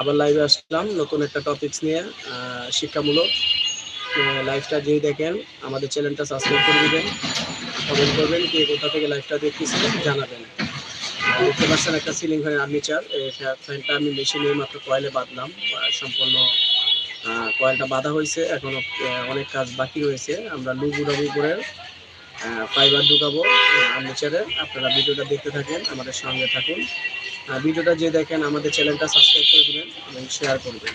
আবার লাইভে আসলাম, নতুন একটা টপিকস নিয়ে শিক্ষামূলক লাইভটা যেই দেখেন, আমাদের চ্যানেলটা সাবস্ক্রাইব করে দিবেন কমেন্ট করবেন, কে কোথা থেকে লাইভটা দেখতেছেন, জানাবেন। দেখতে পাচ্ছেন একটা সিলিং ফ্যানের আর্নিচার ফ্যানটা আমি মেশিনে মাত্র কয়েলে বাঁধলাম সম্পূর্ণ কয়েলটা বাঁধা হয়েছে এখনও অনেক কাজ বাকি রয়েছে। আমরা লু বুড়াবু করে ফাইবার ঢুকাবো আর্নিচারে আপনারা ভিডিওটা দেখতে থাকেন, আমাদের সঙ্গে থাকুন। ভিডিওটা যে দেখেন, আমাদের চ্যানেলটা সাবস্ক্রাইব করে দেবেন এবং শেয়ার করবেন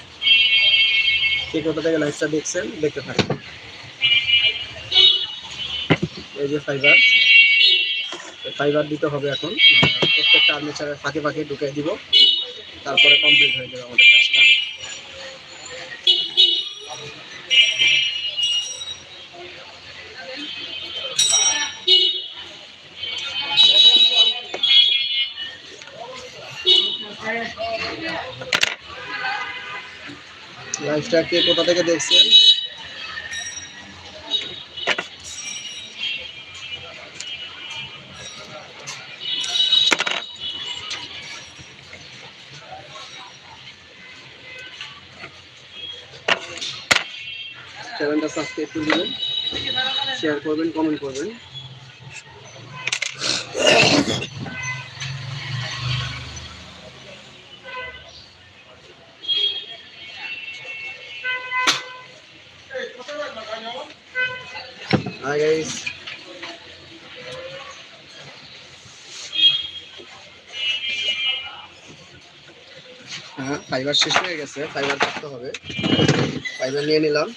ঠিক কথা থেকে লাইভটা দেখছেন, দেখতে থাকেন। এই যে ফাইবার ফাইবার দিতে হবে এখন। প্রত্যেকটা আর্মেচারের ফাঁকে ফাঁকে ঢুকে দিব। তারপরে কমপ্লিট হয়ে যাবে আমাদের কাজটা লাইভটা কে কোথা থেকে দেখছেন? চ্যানেলটা সাবস্ক্রাইব করে দিবেন শেয়ার করবেন কমেন্ট করবেন হাই গাইস হ্যাঁ ফাইবার শেষ হয়ে গেছে ফাইবার করতে হবে। ফাইবার নিয়ে নিলাম।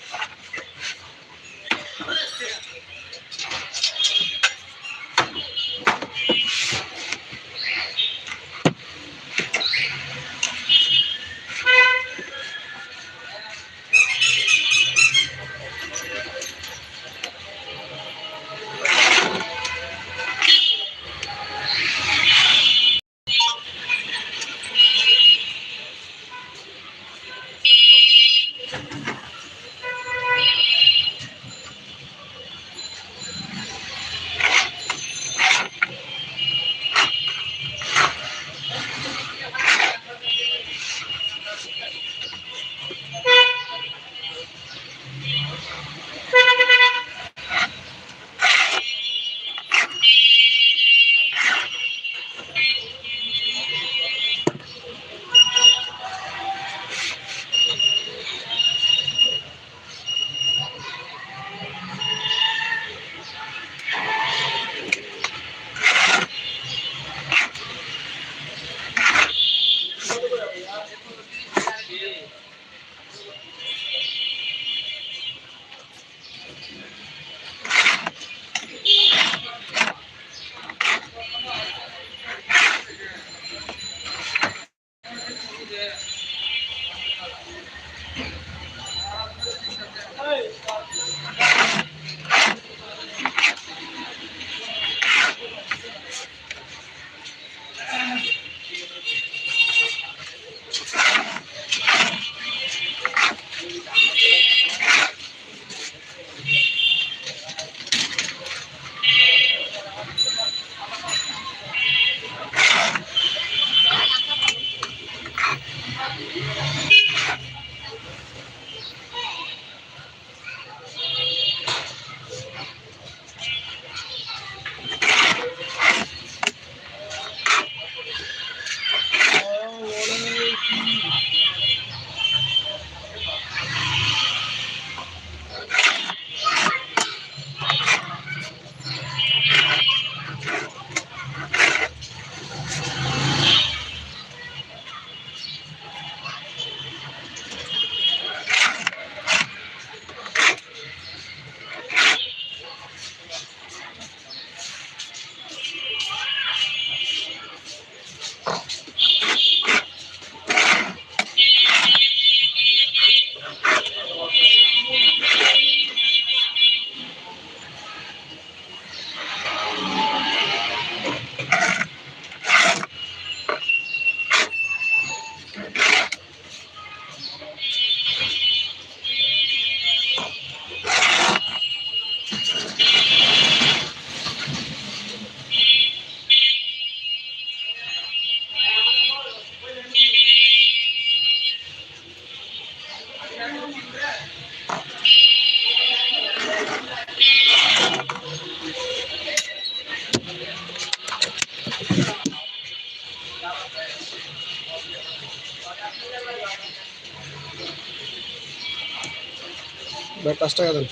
ভাই, পাঁচ টাকা দেন।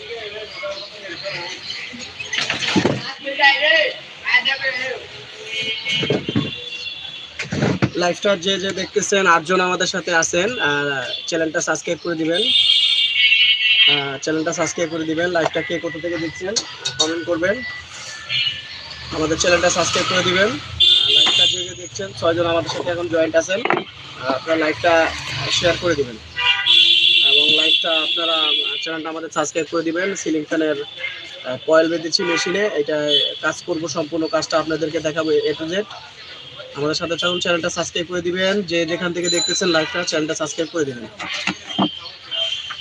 লাইভটা যে যে দেখতেছেন, আটজন আমাদের সাথে আছেন চ্যানেলটা সাবস্ক্রাইব করে দিবেন। চ্যানেলটা সাবস্ক্রাইব করে দিবেন। লাইভটা কে কোথা থেকে দেখছেন কমেন্ট করবেন। আমাদের চ্যানেলটা সাবস্ক্রাইব করে দিবেন। লাইভটা যে যে দেখছেন, ছয়জন আমাদের সাথে এখন জয়েন্ট আছেন। আপনার লাইভটা শেয়ার করে দিবেন। আপনারা চ্যানেলটা আমাদের সাবস্ক্রাইব করে দিবেন। সিলিং ফ্যানের কয়েল বেঁধেছি মেশিনে এটা কাজ করব, সম্পূর্ণ কাজটা আপনাদেরকে দেখাবো এ টু জেড আমাদের সাথে থাকুন, চ্যানেলটা সাবস্ক্রাইব করে দিবেন। যে যেখান থেকে দেখতেছেন লাইভটা চ্যানেলটা সাবস্ক্রাইব করে দিবেন।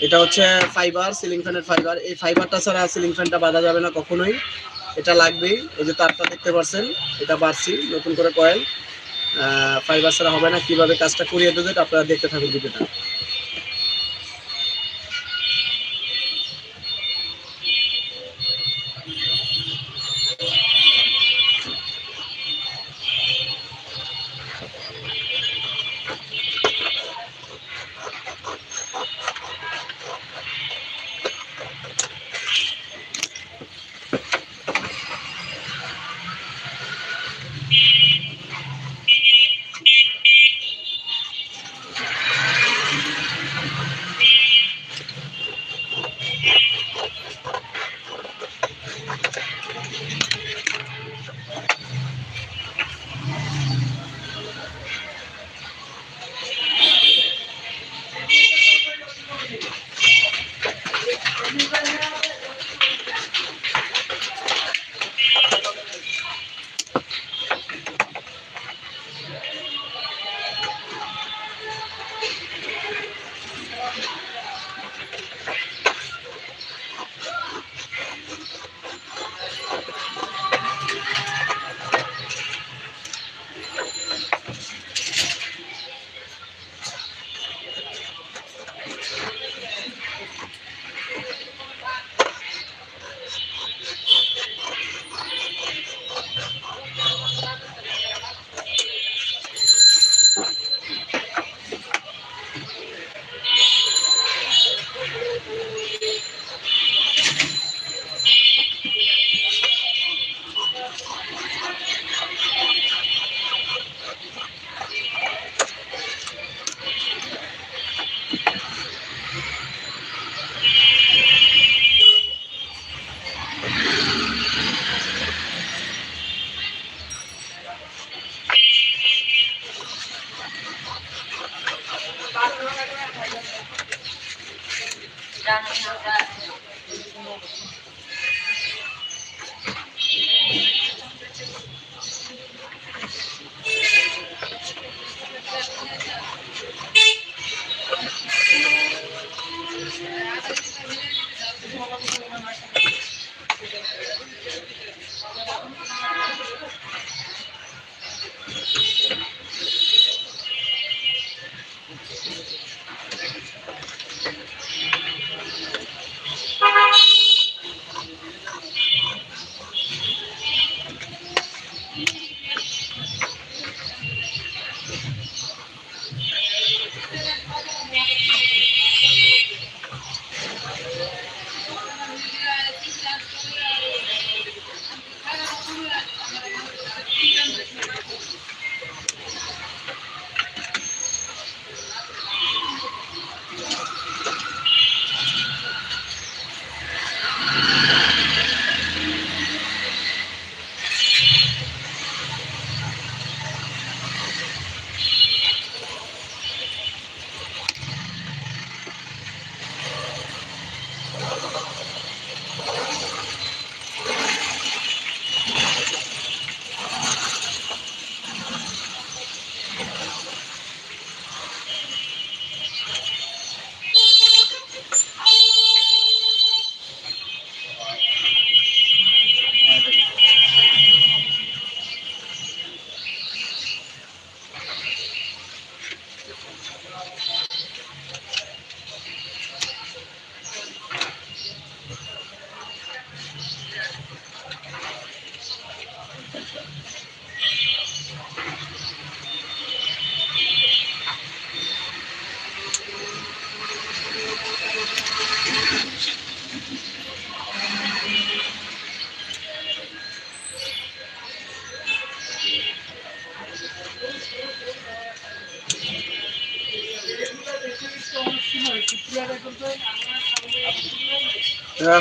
এটা হচ্ছে ফাইবার সিলিং ফ্যানের ফাইবার এই ফাইবারটা ছাড়া সিলিং ফ্যানটা বাঁধা যাবে না কখনোই। এটা লাগবেই। এই যে তারটা দেখতে পাচ্ছেন এটা বাড়ছি নতুন করে কয়েল ফাইবার ছাড়া হবে না। কীভাবে কাজটা করিয়ে দেবে আপনারা দেখতে থাকুন ভিডিওটা।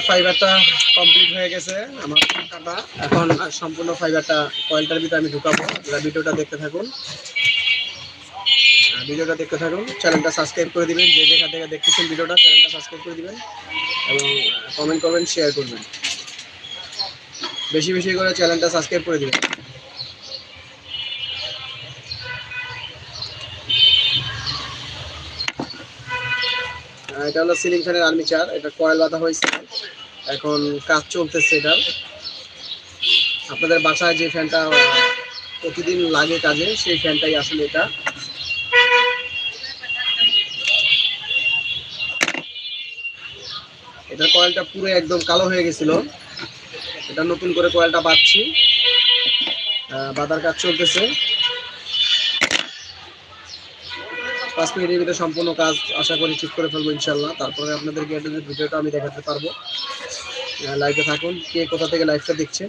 ফাইবারটা কমপ্লিট হয়ে গেছে, আমার কাটা এখন সম্পূর্ণ ফাইবারটা কয়েলটার ভিতরে আমি ঢুকাবো। আপনারা ভিডিওটা দেখতে থাকুন। ভিডিওটা দেখতে থাকুন। চ্যানেলটা সাবস্ক্রাইব করে দিবেন। যে যেখান থেকে দেখতেছেন ভিডিওটা চ্যানেলটা সাবস্ক্রাইব করে দিবেন। এবং কমেন্ট করবেন শেয়ার করবেন। বেশি বেশি করে চ্যানেলটা সাবস্ক্রাইব করে দিবেন। এটা হলো সিলিং ফ্যানের আর্মিচার, এটা কয়েল বাঁধা হয়েছে। এখন কাজ চলতেছে এটার আপনাদের বাসায় যে ফ্যানটা প্রতিদিন লাগে কাজে, সেই ফ্যানটাই আসলে এটা। এটার কয়েলটা পুরো একদম কালো হয়ে গেছিল। এটা নতুন করে কয়েলটা বাঁধছি। বাঁধার কাজ চলতেছে। পাঁচ মিনিটের ভিতরে সম্পূর্ণ কাজ আশা করি ঠিক করে ফেলব ইনশাল্লাহ তারপরে আপনাদেরকে ভিডিওটা আমি দেখাতে পারব। লাইভে থাকুন, কে কোথা থেকে লাইভটা দেখছেন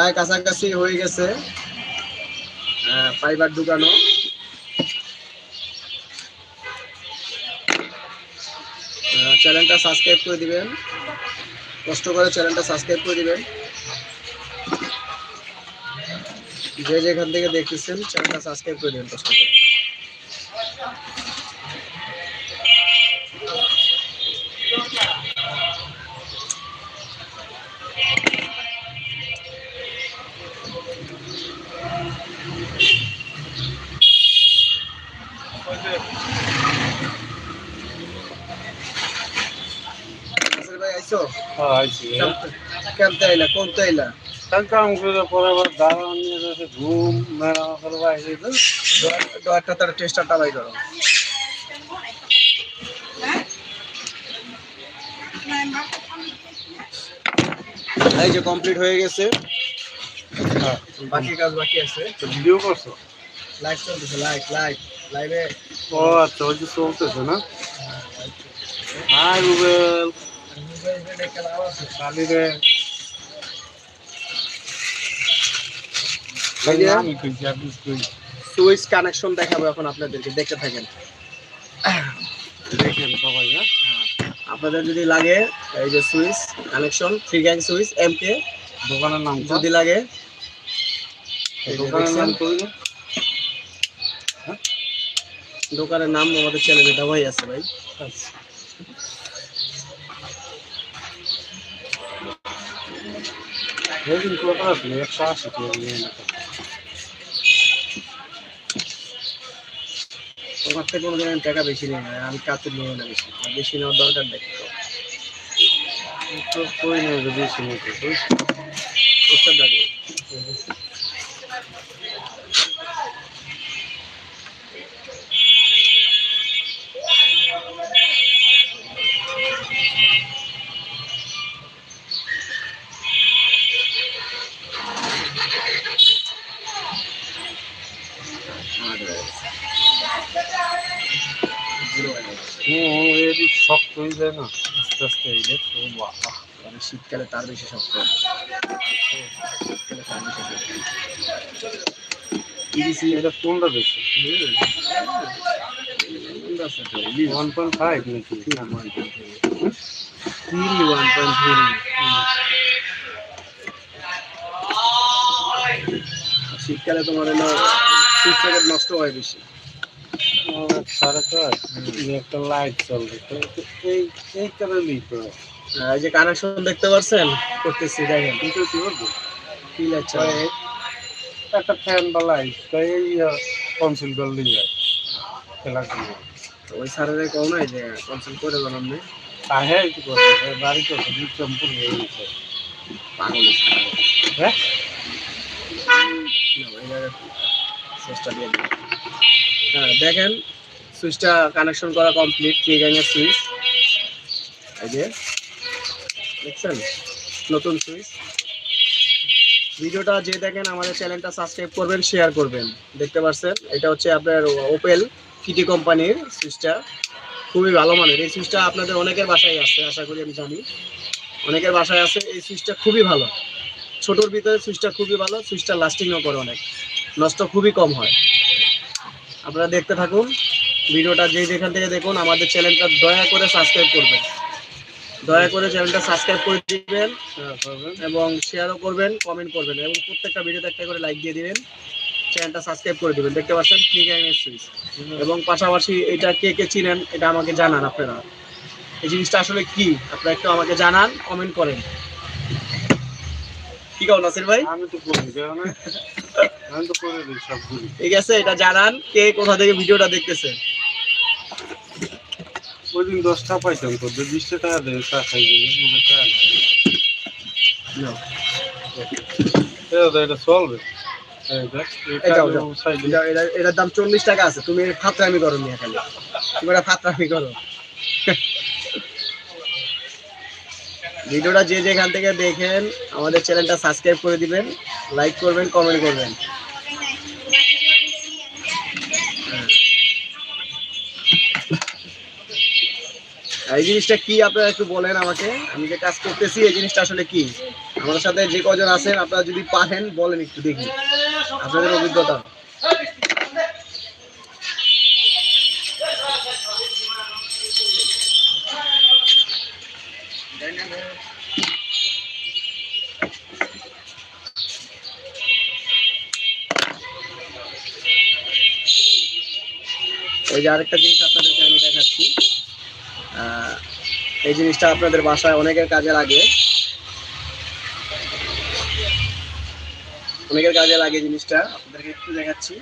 প্রায় কাছাকাছি হয়ে গেছে ফাইবার ঢুকানো। চ্যানেলটা সাবস্ক্রাইব করে দিবেন। কষ্ট করে চ্যানেলটা সাবস্ক্রাইব করে দিবেন। যে যেখান থেকে দেখতেছেন, চ্যানেলটা সাবস্ক্রাইব করে দিবেন কষ্ট করে। আইছো? কেমতে আইলা? কোনতে আইলা? কাম করে পরে আবার নিয়ে যাচ্ছে ঘুম মেলা করে বাইরে তো ডয়ারটা তার করো। এই যে কমপ্লিট হয়ে গেছে। বাকি কাজ বাকি আছে। তো ভিডিও করছ? লাইভ চলতেছে লাইভ লাইভ লাইভে। ও আচ্ছা ওই যে চলতেছে না? হাই রুবেল সুইচ কানেকশন দেখাবো এখন আপনাদেরকে দেখতে থাকেন। দেখেন সবাই হ্যাঁ? আপনাদের যদি লাগে এই যে switch connection three gang switch MK কে দোকানের নাম যদি লাগে। দোকানের নাম কই দোকানের নাম আমাদের চ্যানেলে দেওয়াই আছে ভাই। যেদিন কত আসলে একশো আশি টাকা নিয়ে নিতে তোমার থেকে কোনো দিন টাকা বেশি নেই না আমি কাছে নিয়ে না বেশি বেশি নেওয়ার দরকার নেই। তো কই নেই বেশি নিতে? বুঝতে পারি শক্ত হয়ে যায় না আস্তে আস্তে এই বাবা মানে শীতকালে তার বেশি শক্ত শীতকালে এটা কোনটা বেশি? ওয়ান পয়েন্ট ফাইভ নাকি? তোমার সকেট নষ্ট হয় বেশি। একটা লাইট চলবে তো এই এই কারণেই তো। এই যে কানেকশন দেখতে পাচ্ছেন করতেছি দেখেন। বলব কি লাগছে একটা ফ্যান বা লাইট এই কনসিল করলেই খেলা ওই স্যারের কম নাই যে কনসাল্ট করে বানান নেই তাহে কি করতে বাড়ি চম্পুর হয়ে গেছে। পাগল হ্যাঁ সুইচটা দিয়ে। হ্যাঁ দেখেন, সুইচটা কানেকশন করা কমপ্লিট থ্রি গ্যাংয়ের সুইচ। এই যে, দেখছেন? নতুন সুইচ। ভিডিওটা যে দেখেন, আমাদের চ্যানেলটা সাবস্ক্রাইব করবেন শেয়ার করবেন। দেখতে পাচ্ছেন? এটা হচ্ছে আপনার ওপেল কিটি কোম্পানির সুইচটা। খুবই ভালো মানের। এই সুইচটা আপনাদের অনেকের বাসায় আছে, আশা করি আমি জানি। অনেকের বাসায় আছে, এই সুইচটা খুবই ভালো। ছোটোর ভিতরে সুইচটা খুবই ভালো, সুইচটা লাস্টিংও করে অনেক। নষ্ট খুবই কম হয়। আপনারা দেখতে থাকুন। ভিডিওটা যে যেখান থেকে দেখুন, আমাদের চ্যানেলটা দয়া করে সাবস্ক্রাইব করবেন। দয়া করে চ্যানেলটা সাবস্ক্রাইব করে দিবেন এবং শেয়ারও করবেন কমেন্ট করবেন এবং প্রত্যেকটা ভিডিওতে একটা করে লাইক দিয়ে দিবেন। চ্যানেলটা সাবস্ক্রাইব করে দিবেন। দেখতে পাচ্ছেন ফ্রি গ্যাংয়ের সুইচ এবং পাশাপাশি এটা কে কে চিনেন, এটা আমাকে জানান আপনারা। এই জিনিসটা আসলে কি? আপনারা একটু আমাকে জানান কমেন্ট করেন। কি কারণ নাসির ভাই? আমি তো করি ঠিক আছে এটা জানান কে কোথা থেকে ভিডিওটা দেখতেছেন ওই দিন দশটা পাইতাম তো বিশটা টাকা দেবে চা খাই এটা এটা চলবে। এই দেখ, এটা এটাও দাও। সাইডে এটা- এটা- এটার দাম চল্লিশ টাকা আছে তুমি ফাতরামি করো তুমি এটা ফাতরামি করো। ভিডিওটা যে যেখান থেকে দেখেন আমাদের চ্যানেলটা সাবস্ক্রাইব করে দিবেন। লাইক করবেন কমেন্ট করবেন। হ্যাঁ। এই জিনিসটা কি আপনারা একটু বলেন আমাকে? আমি যে কাজ করতেছি, এই জিনিসটা আসলে কি? আমার সাথে যে কজন আছেন, আপনারা যদি পারেন, বলেন একটু দেখি। আপনাদের অভিজ্ঞতা। এই যে আরেকটা জিনিস আপনাদেরকে আমি দেখাচ্ছি। এই জিনিসটা আপনাদের বাসায় অনেকের কাজে লাগে। অনেকের কাজে লাগে জিনিসটা। আপনাদেরকে একটু দেখাচ্ছি।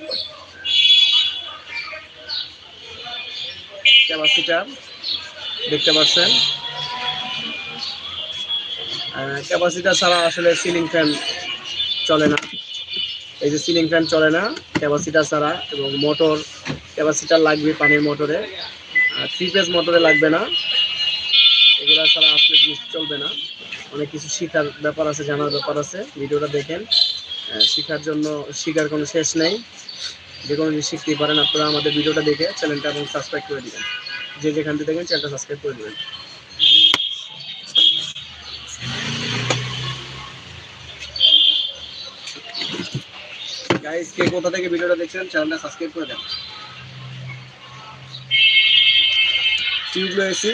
ক্যাপাসিটার দেখতে পাচ্ছেন? ক্যাপাসিটার ছাড়া আসলে সিলিং ফ্যান চলে না। এই যে সিলিং ফ্যান চলে না। ক্যাপাসিটার ছাড়া এবং মোটর ক্যাপাসিটার লাগবে পানির মোটরে। আর থ্রি পেজ মোটরে লাগবে না। এগুলো ছাড়া আসলে জিনিস চলবে না। অনেক কিছু শেখার ব্যাপার আছে, জানার ব্যাপার আছে। ভিডিওটা দেখেন। শেখার জন্য শেখার কোনো শেষ নেই। যে কোনো জিনিস শিখতেই পারেন আপনারা আমাদের ভিডিওটা দেখে চ্যানেলটা এবং সাবস্ক্রাইব করে দেবেন। যে যেখান থেকে দেখবেন চ্যানেলটা সাবস্ক্রাইব করে দেবেন। গাইস কে কোথা থেকে ভিডিওটা দেখছেন, চ্যানেলটা সাবস্ক্রাইব করে দেন। টিউবলো এসি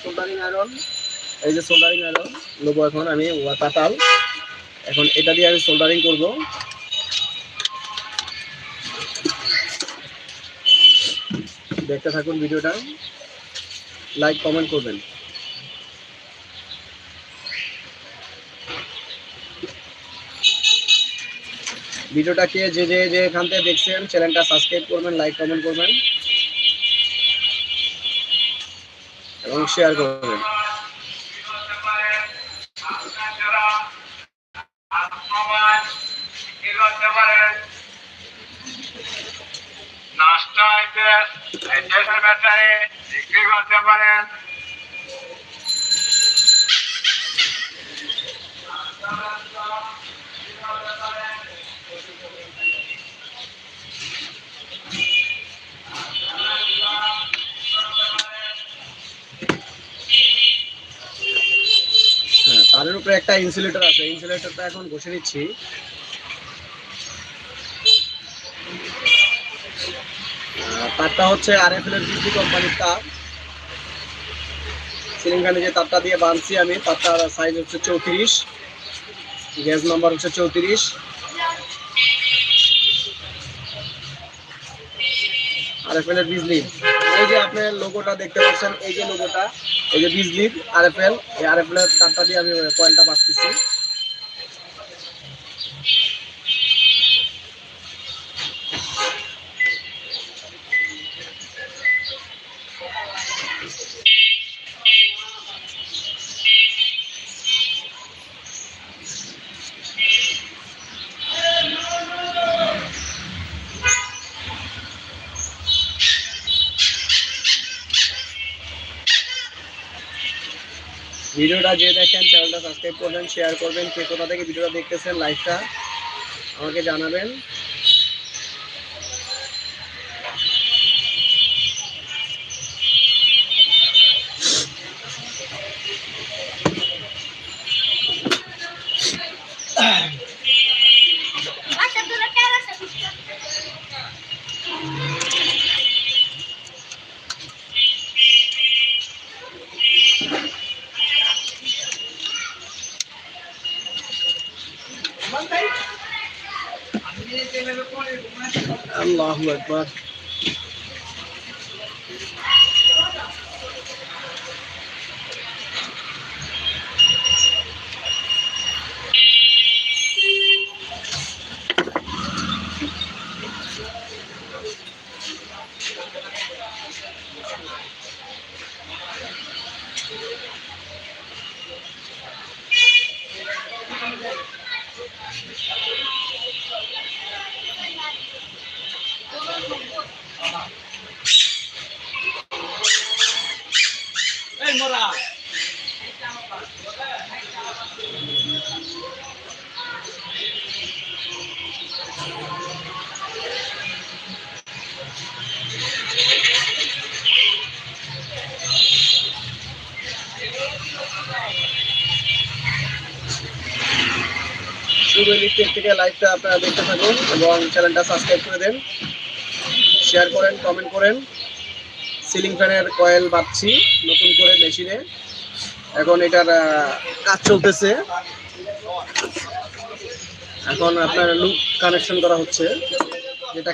সোল্ডারিং আয়রন এই যে সোল্ডারিং আয়রন নেব এখন আমি পাতাল এখন এটা দিয়ে আমি সোল্ডারিং করব। দেখতে থাকুন ভিডিওটা। লাইক কমেন্ট করবেন। ভিডিওটাকে যে যে যে এখান থেকে দেখছেন, চ্যানেলটা সাবস্ক্রাইব করবেন লাইক কমেন্ট করবেন এবং শেয়ার করবেন। তারের উপরে একটা ইনসুলেটর আছে। ইনসুলেটরটা এখন ঘষে নিচ্ছি। তারটা হচ্ছে আর এফ এর বিজলি কোম্পানির তার। সিলিং ফ্যানে যে তারটা দিয়ে বাঁধছি আমি, তারটার সাইজ হচ্ছে চৌত্রিশ। গ্যাস নাম্বার হচ্ছে চৌত্রিশ। আর এফ এল এর বিজলি। এই যে আপনার লোগোটা দেখতে পাচ্ছেন, এই যে লোগোটা এই যে বিজলির আরএফএল এই আরএফএল এর তারটা দিয়ে আমি কয়েলটা বাঁচতেছি। ভিডিওটা যে দেখেন চ্যানেলটা সাবস্ক্রাইব করবেন শেয়ার করবেন, কে কোথা থেকে ভিডিওটা দেখতেছেন লাইভটা আমাকে জানাবেন। but ইলেকট্রিক থেকে লাইভটা আপনারা দেখতে থাকুন এবং চ্যানেলটা সাবস্ক্রাইব করে দেন। শেয়ার করেন কমেন্ট করেন। সিলিং ফ্যানের কয়েল বাঁধছি নতুন করে মেশিনে এখন এটার কাজ চলতেছে। এখন আপনার লুক কানেকশন করা হচ্ছে। যেটা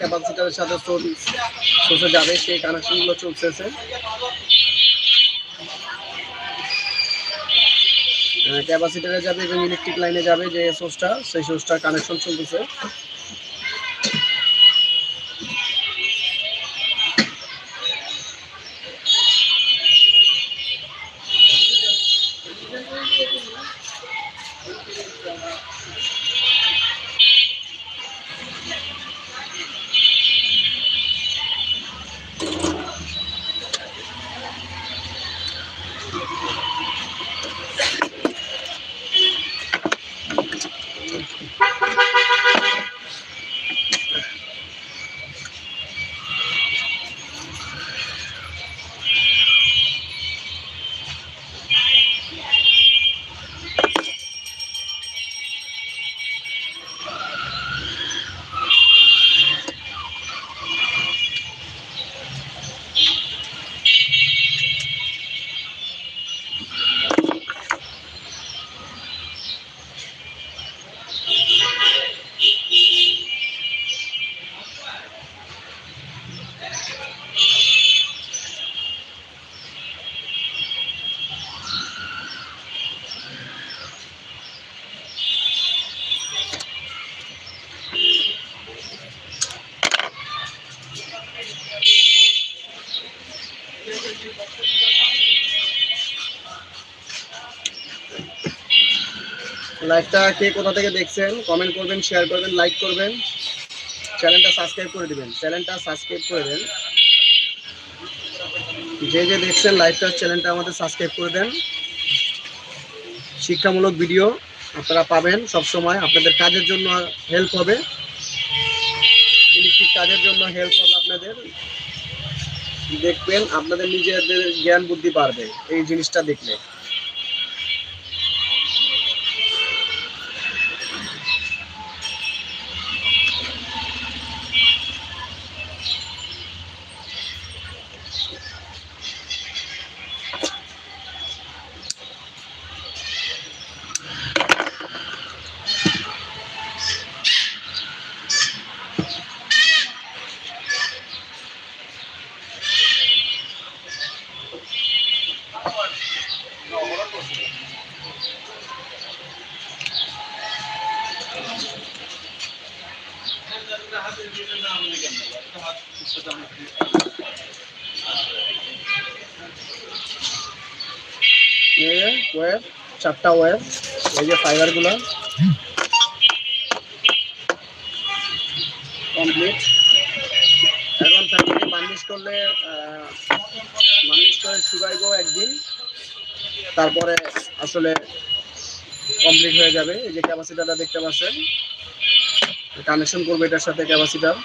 ক্যাপাসিটারের সাথে সোর্সে যাবে, সেই কানেকশনগুলো চলতেছে। ক্যাপাসিটারে যাবে এবং ইলেকট্রিক লাইনে যাবে যে সোর্সটা সেই সোর্সটার কানেকশন চলতেছে। লাইভটা কে কোথা থেকে দেখছেন কমেন্ট করবেন শেয়ার করবেন লাইক করবেন। চ্যানেলটা সাবস্ক্রাইব করে দিবেন চ্যানেলটা সাবস্ক্রাইব করে দেন। যে যে দেখছেন লাইভটা চ্যানেলটা আমাদের সাবস্ক্রাইব করে দেন। শিক্ষামূলক ভিডিও আপনারা পাবেন সব সময় আপনাদের কাজের জন্য হেল্প হবে। ইলেকট্রিক কাজের জন্য হেল্প হবে আপনাদের। দেখবেন আপনাদের নিজেদের জ্ঞান বুদ্ধি বাড়বে এই জিনিসটা দেখলে। চারটা ওয়েব এই যে ফাইবারগুলো কমপ্লিট এখন ফ্যামিলি বার্নিশ করলে বার্নিশ করে শুকাইবো একদিন। তারপরে আসলে কমপ্লিট হয়ে যাবে। এই যে ক্যাপাসিটারটা দেখতে পাচ্ছেন। কানেকশন করবে এটার সাথে ক্যাপাসিটার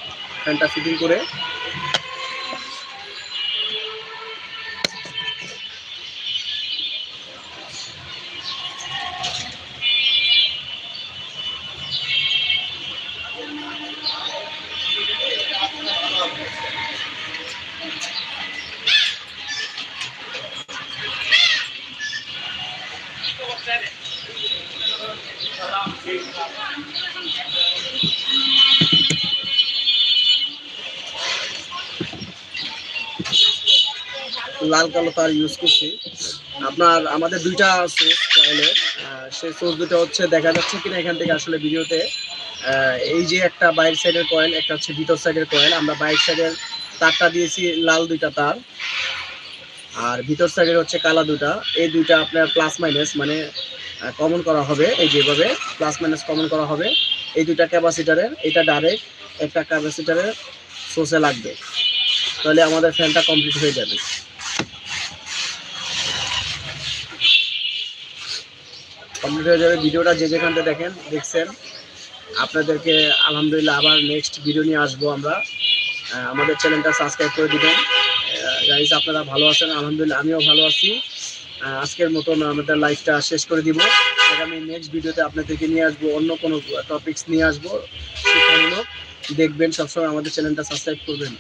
ফ্যানটা ফিটিং করে। তার ইউজ করছি। আপনার, আমাদের দুইটা সোর্স কয়েলের সেই সোর্স দুটো হচ্ছে দেখা যাচ্ছে কিনা এখান থেকে আসলে ভিডিওতে। এই যে একটা বাইরের সাইডের কয়েল একটা হচ্ছে ভিতর সাইডের কয়েল আমরা বাইরের সাইডের তারটা দিয়েছি, লাল দুইটা তার। আর ভিতর সাইডের হচ্ছে কালা দুটা এই দুইটা আপনার প্লাস মাইনাস মানে কমন করা হবে। এই যেভাবে প্লাস মাইনাস কমন করা হবে। এই দুইটা ক্যাপাসিটারের এটা ডাইরেক্ট একটা ক্যাপাসিটারের সোর্সে লাগবে। তাহলে আমাদের ফ্যানটা কমপ্লিট হয়ে যাবে। কমপ্লিট হয়ে যাবে। ভিডিওটা যে যেখান থেকে দেখেন, দেখছেন, আপনাদেরকে আলহামদুলিল্লাহ আবার নেক্সট ভিডিও নিয়ে আসব আমরা। আমাদের চ্যানেলটা সাবস্ক্রাইব করে দিবেন। গাইজ আপনারা ভালো আছেন? আলহামদুলিল্লাহ, আমিও ভালো আছি। আজকের মতন আমাদের লাইফটা শেষ করে দিব। আগামী নেক্সট ভিডিওতে আপনাদেরকে নিয়ে আসব, অন্য কোনো টপিকস নিয়ে আসব। শিক্ষামূলক দেখবেন, সবসময় আমাদের চ্যানেলটা সাবস্ক্রাইব করবেন।